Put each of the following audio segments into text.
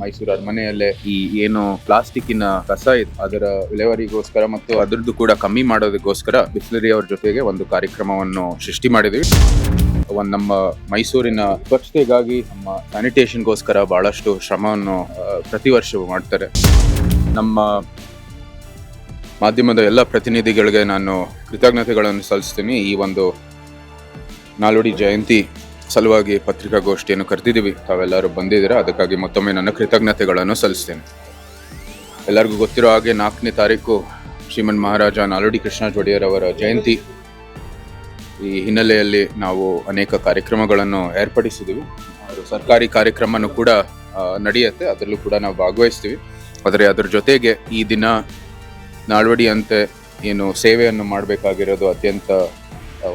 ಮೈಸೂರು ಅರಮನೆಯಲ್ಲೇ ಈ ಏನು ಪ್ಲಾಸ್ಟಿಕ್ಕಿನ ಕಸ ಇದೆ, ಅದರ ವಿಲೇವಾರಿಗೋಸ್ಕರ ಮತ್ತು ಅದರದ್ದು ಕೂಡ ಕಮ್ಮಿ ಮಾಡೋದಕ್ಕೋಸ್ಕರ ಬಿಸ್ಲರಿ ಅವ್ರ ಜೊತೆಗೆ ಒಂದು ಕಾರ್ಯಕ್ರಮವನ್ನು ಸೃಷ್ಟಿ ಮಾಡಿದ್ವಿ. ಒಂದು ನಮ್ಮ ಮೈಸೂರಿನ ಸ್ವಚ್ಛತೆಗಾಗಿ ನಮ್ಮ ಸ್ಯಾನಿಟೇಷನ್ಗೋಸ್ಕರ ಬಹಳಷ್ಟು ಶ್ರಮವನ್ನು ಪ್ರತಿ ವರ್ಷವೂ ಮಾಡ್ತಾರೆ. ನಮ್ಮ ಮಾಧ್ಯಮದ ಎಲ್ಲ ಪ್ರತಿನಿಧಿಗಳಿಗೆ ನಾನು ಕೃತಜ್ಞತೆಗಳನ್ನು ಸಲ್ಲಿಸ್ತೀನಿ. ಈ ಒಂದು ನಾಲ್ವಡಿ ಜಯಂತಿ ಸಲುವಾಗಿ ಪತ್ರಿಕಾಗೋಷ್ಠಿಯನ್ನು ಕರೆದಿದ್ದೀವಿ. ತಾವೆಲ್ಲರೂ ಬಂದಿದ್ದೀರಾ? ಅದಕ್ಕಾಗಿ ಮತ್ತೊಮ್ಮೆ ನನ್ನ ಕೃತಜ್ಞತೆಗಳನ್ನು ಸಲ್ಲಿಸ್ತೇನೆ ಎಲ್ಲರಿಗೂ ಗೊತ್ತಿರೋ ಹಾಗೆ ನಾಲ್ಕನೇ ತಾರೀಕು ಶ್ರೀಮನ್ ಮಹಾರಾಜ ನಾಲ್ವಡಿ ಕೃಷ್ಣ ಜೊಡೆಯರ್ ಅವರ ಜಯಂತಿ. ಈ ಹಿನ್ನೆಲೆಯಲ್ಲಿ ನಾವು ಅನೇಕ ಕಾರ್ಯಕ್ರಮಗಳನ್ನು ಏರ್ಪಡಿಸಿದ್ದೀವಿ. ಸರ್ಕಾರಿ ಕಾರ್ಯಕ್ರಮನೂ ಕೂಡ ನಡೆಯುತ್ತೆ. ಅದರಲ್ಲೂ ಕೂಡ ನಾವು ಭಾಗವಹಿಸ್ತೀವಿ. ಆದರೆ ಅದರ ಜೊತೆಗೆ ಈ ದಿನ ನಾಲ್ವಡಿಯಂತೆ ಏನು ಸೇವೆಯನ್ನು ಮಾಡಬೇಕಾಗಿರೋದು ಅತ್ಯಂತ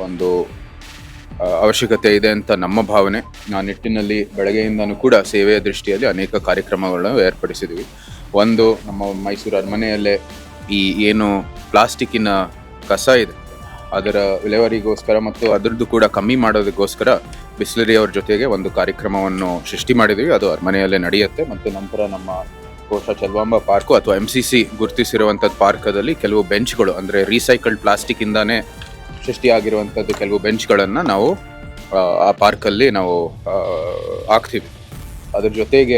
ಒಂದು ಅವಶ್ಯಕತೆ ಇದೆ ಅಂತ ನಮ್ಮ ಭಾವನೆ. ಆ ನಿಟ್ಟಿನಲ್ಲಿ ಬೆಳಗ್ಗೆಯಿಂದನೂ ಕೂಡ ಸೇವೆಯ ದೃಷ್ಟಿಯಲ್ಲಿ ಅನೇಕ ಕಾರ್ಯಕ್ರಮಗಳನ್ನು ಏರ್ಪಡಿಸಿದ್ವಿ. ಒಂದು ನಮ್ಮ ಮೈಸೂರು ಅರಮನೆಯಲ್ಲೇ ಈ ಏನು ಪ್ಲಾಸ್ಟಿಕ್ಕಿನ ಕಸ ಇದೆ. ಅದರ ವಿಲೇವಾರಿಗೋಸ್ಕರ ಮತ್ತು ಅದರದ್ದು ಕೂಡ ಕಮ್ಮಿ ಮಾಡೋದಕ್ಕೋಸ್ಕರ ಬಿಸ್ಲರಿ ಅವ್ರ ಜೊತೆಗೆ ಒಂದು ಕಾರ್ಯಕ್ರಮವನ್ನು ಸೃಷ್ಟಿ ಮಾಡಿದ್ವಿ. ಅದು ಅರಮನೆಯಲ್ಲೇ ನಡೆಯುತ್ತೆ ಮತ್ತು ನಂತರ ನಮ್ಮ ಕೋಶ ಚಲ್ವಾಂಬ ಪಾರ್ಕು ಅಥವಾ ಎಂ ಸಿ ಸಿ ಗುರುತಿಸಿರುವಂಥದ್ದು ಪಾರ್ಕದಲ್ಲಿ ಕೆಲವು ಬೆಂಚ್ಗಳು ಅಂದರೆ ರೀಸೈಕಲ್ಡ್ ಪ್ಲಾಸ್ಟಿಕ್ಕಿಂದಾನೇ ಸೃಷ್ಟಿಯಾಗಿರುವಂಥದ್ದು ಕೆಲವು ಬೆಂಚ್ಗಳನ್ನು ನಾವು ಆ, ಪಾರ್ಕಲ್ಲಿ ನಾವು ಹಾಕ್ತೀವಿ. ಅದ್ರ ಜೊತೆಗೆ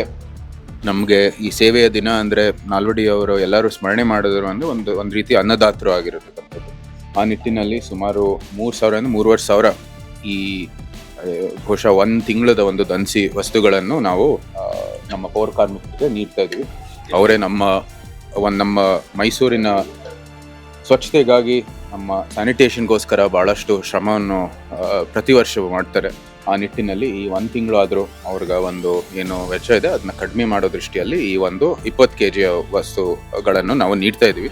ನಮಗೆ ಈ ಸೇವೆಯ ದಿನ ಅಂದರೆ ನಾಲ್ವಡಿ ಅವರು ಎಲ್ಲರೂ ಸ್ಮರಣೆ ಮಾಡಿದ್ರು ಅಂದರೆ ಒಂದು ಒಂದು ರೀತಿ ಅನ್ನದಾತರು ಆಗಿರತಕ್ಕಂಥದ್ದು. ಆ ನಿಟ್ಟಿನಲ್ಲಿ ಸುಮಾರು ಮೂರು ಸಾವಿರದಿಂದ ಮೂರುವರೆ ಸಾವಿರ ಈ ಬಹುಶಃ ಒಂದು ತಿಂಗಳದ ಒಂದು ದನ್ಸಿ ವಸ್ತುಗಳನ್ನು ನಾವು ನಮ್ಮ ಪೌರ ಕಾರ್ಮಿಕರಿಗೆ ನೀಡ್ತಾ ಇದ್ವಿ. ಅವರೇ ನಮ್ಮ ಒಂದು ನಮ್ಮ ಮೈಸೂರಿನ ಸ್ವಚ್ಛತೆಗಾಗಿ ನಮ್ಮ ಸ್ಯಾನಿಟೇಷನ್ಗೋಸ್ಕರ ಭಾಳಷ್ಟು ಶ್ರಮವನ್ನು ಪ್ರತಿ ವರ್ಷವೂ ಮಾಡ್ತಾರೆ. ಆ ನಿಟ್ಟಿನಲ್ಲಿ ಈ ಒಂದು ತಿಂಗಳು ಆದರೂ ಅವ್ರಿಗೆ ಒಂದು ಏನು ವೆಚ್ಚ ಇದೆ ಅದನ್ನ ಕಡಿಮೆ ಮಾಡೋ ದೃಷ್ಟಿಯಲ್ಲಿ ಈ ಒಂದು ಇಪ್ಪತ್ತು ಕೆ ಜಿಯ ವಸ್ತುಗಳನ್ನು ನಾವು ನೀಡ್ತಾ ಇದ್ದೀವಿ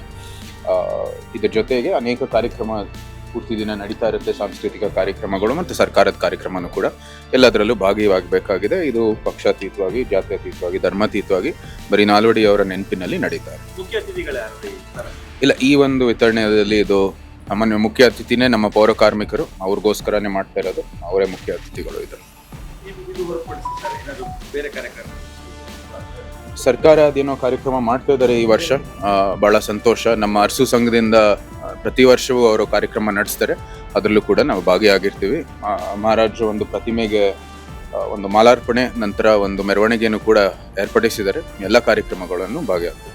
ಇದರ ಜೊತೆಗೆ ಅನೇಕ ಕಾರ್ಯಕ್ರಮ ಪೂರ್ತಿ ದಿನ ನಡೀತಾ ಇರುತ್ತೆ ಸಾಂಸ್ಕೃತಿಕ ಕಾರ್ಯಕ್ರಮಗಳು ಮತ್ತು ಸರ್ಕಾರದ ಕಾರ್ಯಕ್ರಮನೂ ಕೂಡ. ಎಲ್ಲದರಲ್ಲೂ ಭಾಗಿಯಾಗಬೇಕಾಗಿದೆ ಇದು ಪಕ್ಷಾತೀತವಾಗಿ ಜಾತ್ಯತೀತವಾಗಿ ಧರ್ಮಾತೀತವಾಗಿ ಬರೀ ನಾಲ್ವಡಿ ಅವರ ನೆನಪಿನಲ್ಲಿ ನಡೀತಾ ಇದೆ. ಇಲ್ಲ ಈ ಒಂದು ವಿತರಣೆಯಲ್ಲಿ ಇದು ಸಾಮಾನ್ಯ ಮುಖ್ಯ ಅತಿಥಿನೇ ನಮ್ಮ ಪೌರ ಕಾರ್ಮಿಕರು. ಅವ್ರಿಗೋಸ್ಕರನೇ ಮಾಡ್ತಾ ಇರೋದು ಅವರೇ ಮುಖ್ಯ ಅತಿಥಿಗಳು ಇದು. ಇದು ಇದು ಹೊರತುಪಡಿಸಿ ಬೇರೆ ಕಾರ್ಯಕ್ರಮ ಸರ್ಕಾರ ಅದೇನೋ ಕಾರ್ಯಕ್ರಮ ಮಾಡ್ತಾ ಇದ್ದಾರೆ ಈ ವರ್ಷ. ಬಹಳ ಸಂತೋಷ. ನಮ್ಮ ಅರಸು ಸಂಘದಿಂದ ಪ್ರತಿ ವರ್ಷವೂ ಅವರು ಕಾರ್ಯಕ್ರಮ ನಡೆಸ್ತಾರೆ. ಅದರಲ್ಲೂ ಕೂಡ ನಾವು ಭಾಗಿಯಾಗಿರ್ತೀವಿ. ಮಹಾರಾಜ ಒಂದು ಪ್ರತಿಮೆಗೆ ಒಂದು ಮಾಲಾರ್ಪಣೆ, ನಂತರ ಒಂದು ಮೆರವಣಿಗೆಯನ್ನು ಕೂಡ ಏರ್ಪಡಿಸಿದ್ದಾರೆ. ಎಲ್ಲ ಕಾರ್ಯಕ್ರಮಗಳನ್ನು ಭಾಗಿಯಾಗ್ತೀವಿ.